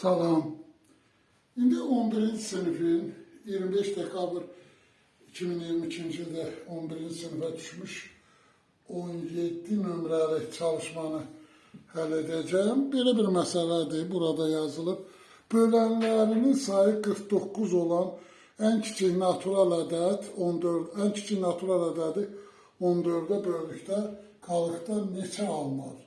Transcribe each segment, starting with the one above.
Salam. İndi 11. sınıfın 25 dekabr 2022-ci ildə 11-ci sinifə düşmüş 17 nömrəli çalışmanı həll edəcəm. Belə bir məsələdir, burada yazılıb. Bölənlərinin sayı 49 olan ən kiçik natural ədəd 14, ən kiçik natural ədədi 14-ə böldükdə qalıqda neçə alınır?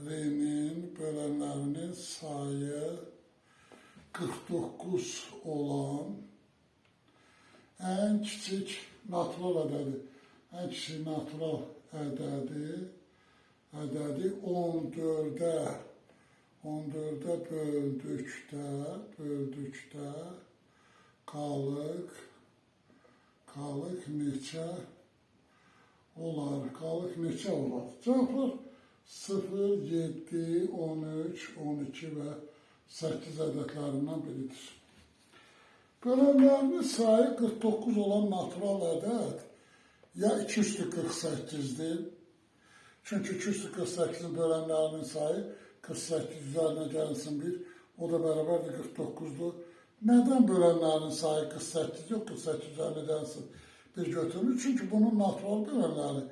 Bölənlərinin bölənlərinin sayı 49 olan ən kiçik natural ədədi, ən kiçik natural ədədi, ədədi 14-ə 14-ə böldükdə, böldükdə qalıq, qalıq neçə olar? Qalıq neçə olar? Cavablar 0, 7, 13, 12 və 8 ədədlərindən biridir. Bölənlərinin sayı 49 olan natural ədəd ya 2 üstü 48'dir. Çünkü 2 üstü 48'in bölənlərinin sayı 48 üzərinə gəlinsin 1, o da bərabərdir 49'dur. Neden bölənlərinin sayı 48 yok 48 üzərinə gəlinsin 1 götürülür? Çünkü bunun natural bölənləri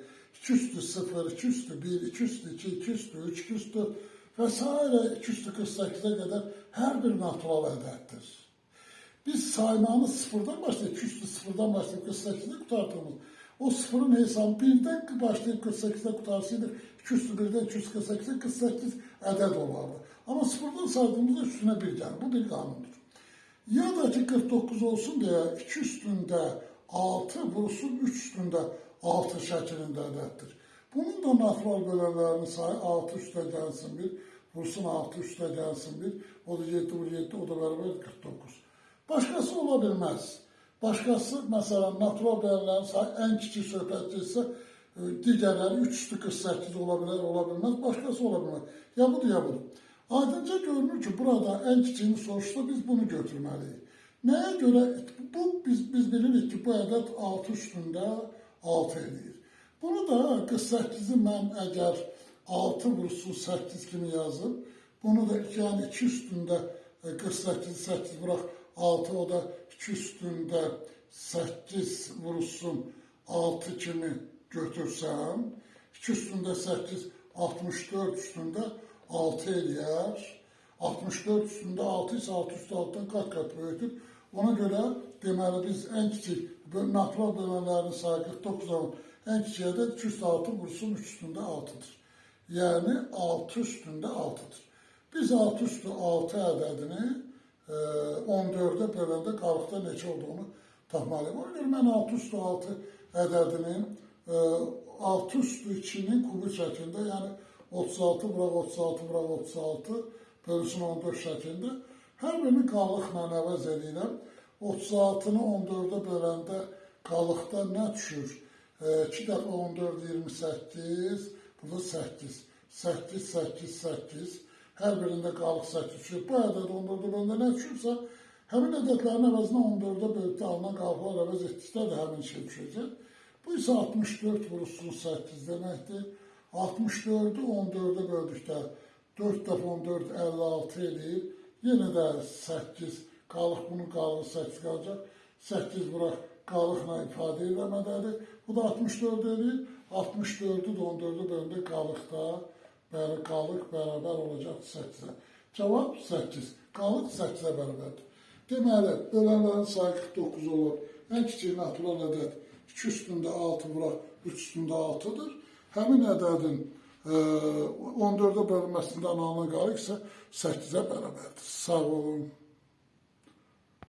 2 üstü 0, 2 üstü 1, 2 üstü 2, 2 üstü 3, 2 üstü vesaire 2 üstü 48'e kadar her bir natural ədəddir. Biz saymanı sıfırdan başlayıp 2 üstü sıfırdan başlayıp 48'de kurtardığımız o sıfırın hesabı birden başlayıp 48'de kutarsaydı 2 üstü 1'den 248'e 48 adet olardı. Ama sıfırdan saydığımızda üstüne bir gelir. Bu bir kanundur. Ya da ki 49 olsun diye 2 üstünde 6 vursun 3 üstünde 6 şeklinde ədəddir. Bunun da natural bölənlərinin sayı 6 üstə gəlsin 1, vursun 6 üstə gəlsin 1, o da 7 vur 7, o da bərabər 49. Başkası ola bilməz. Başkası, məsələn, natural bölənlərin sayı ən kiçik söhbətdirsə, e, digərləri 3 üstü 48 ola bilər, ola bilməz, başkası ola bilməz. Ya budur, ya budur. Aydınca görünür ki, burada ən kiçiyini soruşsa biz bunu götürməliyik. Nəyə görə? Bu, biz, biz bilirik ki, bu ədəd 6 üstündə 6 eləyir. Bunu da 48-i mən əgər 6 vursun 8 kimi yazıb, bunu da yəni 2 üstündə 48 8 bırak 6 o da 2 üstündə 8 vursun 6 kimi götürsəm, 2 üstündə 8 64 üstündə 6 eləyər. 64 üstündə 6 isə 6 üstü 6-dan qat qat böyütüb. Ona görə deməli biz ən kiçik natural bölənlərin sayı 49 olan ən kiçik ədəd 2 üstü 6 vursun 3 üstündə 6-dır. Yəni 6 üstündə 6-dır. Biz 6 üstü 6 ədədini e, 14'e böləndə qalıqda neçə olduğunu tapmalıyım. Ona görə mən 6 üstü 6 ədədinin e, 6 üstü 2'nin kubu şəklində, yəni 36 bıraq 36 bıraq 36 bölüsün 14 şəklində hər birini qalıqla əvəz edirəm. 36-nı 14'e böləndə qalıqda nə düşür? 2 dəfə 14 28, bu da 8. 8 8 8 hər birində qalıq 8 düşür. Bu ədəd 14-ə böləndə nə düşürsə, həmin ədədlərin əvəzinə 14'e bölübdə alınan qalıqlar əvəz etdikdə də həmin şey düşəcək. Bu isə 64 vurulsun 8 deməkdir. 64'ü 14'e böldükdə 4 dəfə 14 56 eləyir. Yenə də 8 qalıq bunun qalığı 8 qalacaq. 8 bıraq qalıqla ifadə eləmədədir. Bu da 64 eləyir. 64'ü də 14'e böldü qalıqda bəri qalıq bərabər olacaq 8-ə. Cavab 8. Qalıq 8-ə bərabərdir. Deməli, bölənlərin sayı 49 olur. Ən kiçik natural ədəd 2 üstündə 6 vuraq 3 üstündə 6-dır. Həmin ədədin e, 14'e bölünməsində alınan qalıq isə 8-ə bərabərdir. Sağ olun.